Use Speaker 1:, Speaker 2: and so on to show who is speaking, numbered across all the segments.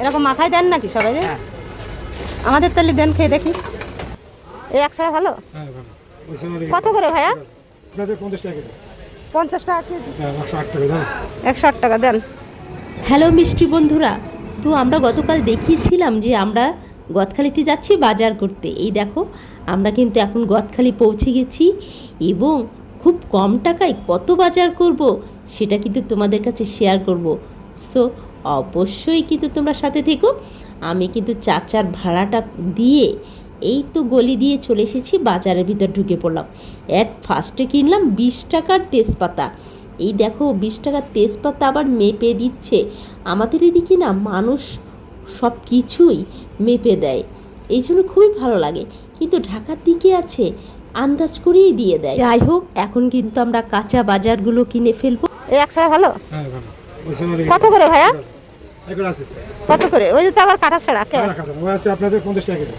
Speaker 1: এরকম মাথায় দেন নাকি সবাই?
Speaker 2: হ্যাঁ।
Speaker 1: আমাদের তাহলে দেন খেয়ে দেখি। এই একশো ভালো?
Speaker 3: হ্যাঁ ভালো।
Speaker 1: কত করে ভাইয়া?
Speaker 3: পঞ্চাশ টাকা কেজি। হ্যাঁ একশো আট টাকা
Speaker 1: একশো আট টাকা দেন।
Speaker 4: হ্যালো মিষ্টি বন্ধুরা। তো আমরা গতকাল দেখিয়েছিলাম যে আমরা গদখালিতে যাচ্ছি বাজার করতে। এই দেখো আমরা কিন্তু এখন গদখালি পৌঁছে গেছি এবং খুব কম টাকায় কত বাজার করব সেটা কিন্তু তোমাদের কাছে শেয়ার করব। সো অবশ্যই কিন্তু তোমরা সাথে থেকো। আমি কিন্তু চাচার ভাড়াটা দিয়ে এই তো গলি দিয়ে চলে এসেছি বাজারের ভিতর ঢুকে পড়লাম। অ্যাট ফার্স্টে কিনলাম বিশ টাকার তেজপাতা। এই দেখো বিশ টাকার তেজপাতা আবার মেপে দিচ্ছে। আমাদের এদিকে না মানুষ সব কিছুই মেপে দেয়। এই জন্য খুবই ভালো লাগে। কিন্তু ঢাকার দিকে আছে আন্দাজ করেই দিয়ে দেয়। যাই হোক এখন কিন্তু আমরা কাঁচা বাজারগুলো কিনে ফেলব।
Speaker 1: একশো ভালো?
Speaker 3: হ্যাঁ ভালো।
Speaker 1: কত করে ভাইয়া? কত করে? ওই যে তো আবার কাটা। ছাড়া
Speaker 3: পঞ্চাশ টাকা কেজি।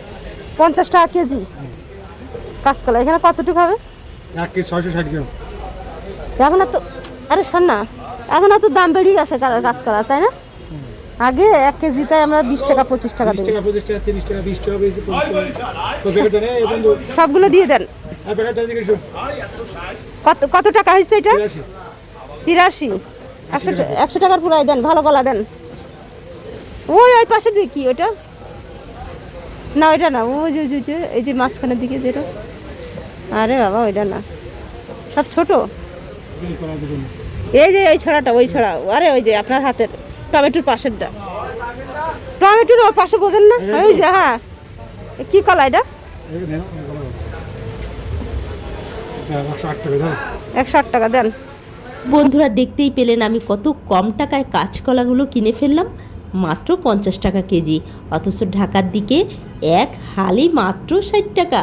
Speaker 1: পঞ্চাশ টাকা কেজি? কাঁচকলা। এখানে কতটুকু হবে?
Speaker 3: এক কেজি ছয়শো ষাট গ্রাম।
Speaker 1: এখন তো আরে শোন না। এখন তো দাম বেড়ে গেছে কাঁচকলা তাই না? আগে এক কেজিতে আমরা বিশ টাকা পঁচিশ টাকা দিই। সবগুলো দিয়ে দেন। কত কত টাকা হয়েছে এটা?
Speaker 3: তিরাশি।
Speaker 1: একশো একশো টাকার পুরাই দেন ভালো গলা দেন। ওই ওই পাশের দিকে কি ওইটা? না ওইটা না ওই যে যে- এই যে মাঝখানের দিকে যেটা আরে বাবা ওইটা না। সব ছোট? এই যে এই ছড়াটা ওই ছড়া। আরে ওই যে আপনার হাতের টমেটোর পাশেরটা। টমেটোর ওই পাশে বোঝেন না? ওই যে হ্যাঁ। কি কলা এটা?
Speaker 3: একশো আট টাকা
Speaker 1: দেন।
Speaker 4: বন্ধুরা দেখতেই পেলেন আমি কত কম টাকায় কাঁচকলাগুলো কিনে ফেললাম, মাত্র পঞ্চাশ টাকা কেজি। অথচ ঢাকার দিকে এক হালি মাত্র ষাট টাকা।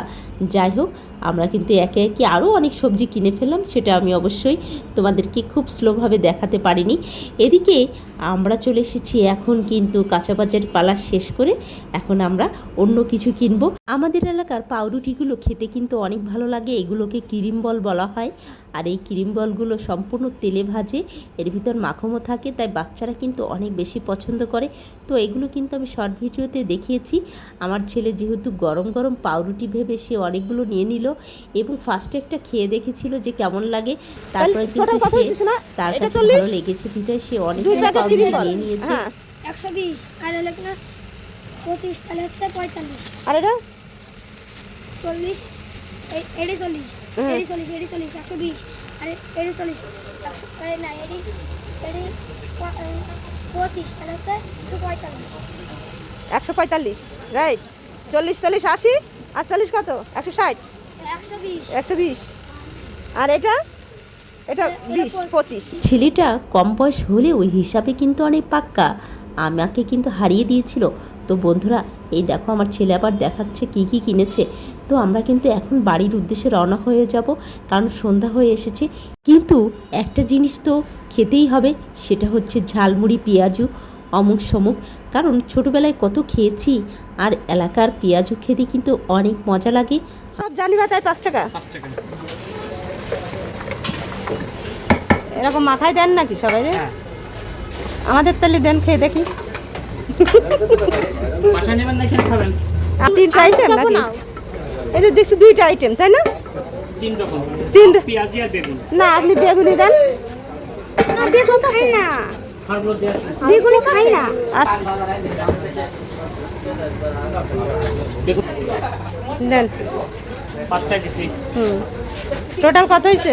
Speaker 4: যাই হোক, আমরা কিন্তু একে একে আরও অনেক সবজি কিনে ফেললাম, সেটা আমি অবশ্যই তোমাদেরকে খুব স্লোভাবে দেখাতে পারিনি। এদিকে আমরা চলে এসেছি এখন কিন্তু কাঁচা বাজার পালা শেষ করে, এখন আমরা অন্য কিছু কিনবো। আমাদের এলাকার পাউরুটিগুলো খেতে কিন্তু অনেক ভালো লাগে, এগুলোকে ক্রিম বল হয়। আর এই ক্রিম বলগুলো সম্পূর্ণ তেলে ভাজে, এর ভিতর মাখমো থাকে, তাই বাচ্চারা কিন্তু অনেক বেশি পছন্দ করে। তো এগুলো কিন্তু আমি শর্ট ভিডিওতে দেখিয়েছি। আমার ছেলে যেহেতু গরম গরম পাউরুটি ভেবে সে অনেকগুলো নিয়ে নিল এবং ফার্স্টে একটা খেয়ে দেখেছিল যে কেমন লাগে। তারপরে কিন্তু সে তার কাছে ভালো লেগেছে। বিধায় সে অনেক পাউরুটি নিয়ে নিয়েছে।
Speaker 1: হ্যাঁ।
Speaker 5: একশো বিশ আর হলো পঁচিশ তাহলে হচ্ছে পঁয়তাল্লিশ।
Speaker 1: আর এটা?
Speaker 5: চল্লিশ চল্লিশ
Speaker 1: হুম।
Speaker 5: চল্লিশ এডি চল্লিশ একশো বিশ আর এডি চল্লিশ একশো না এডি এডি পঁচিশ তাহলে হচ্ছে একশো পঁয়তাল্লিশ।
Speaker 1: একশো পঁয়তাল্লিশ রাইট চল্লিশ চল্লিশ আশি? আর চল্লিশ কত? একশো ষাট?
Speaker 5: একশো বিশ।
Speaker 1: আর এটা? এটা বিশ পঁচিশ।
Speaker 4: ছেলেটা কম বয়স হলেও ওই হিসাবে কিন্তু অনেক পাক্কা। আমাকে কিন্তু হারিয়ে দিয়েছিল। তো বন্ধুরা এই দেখো আমার ছেলে আবার দেখাচ্ছে কি কি কিনেছে। তো আমরা কিন্তু এখন বাড়ির উদ্দেশ্যে রওনা হয়ে যাব কারণ সন্ধ্যা হয়ে এসেছে। কিন্তু একটা জিনিস তো খেতেই হবে সেটা হচ্ছে ঝালমুড়ি পেঁয়াজু। অমুক সমুক কারণ ছোটোবেলায় কত খেয়েছি আর এলাকার পেঁয়াজু খেতে কিন্তু অনেক মজা লাগে।
Speaker 1: সব জানি বা তাই পাঁচ টাকা? এরকম মাথায় দেন নাকি সবাই? রে? আমাদের তাহলে দেন খেয়ে দেখি। তিনটা আইটেম নাকি? এই যে দেখছি দুইটা আইটেম তাই না?
Speaker 2: তিন
Speaker 1: না আপনি বেগুনি দেন।
Speaker 5: বেগুন খাই না। বেগুন খাই না।
Speaker 1: দেন।
Speaker 2: পাঁচটা দিছি।
Speaker 1: হুম। টোটাল কত হয়েছে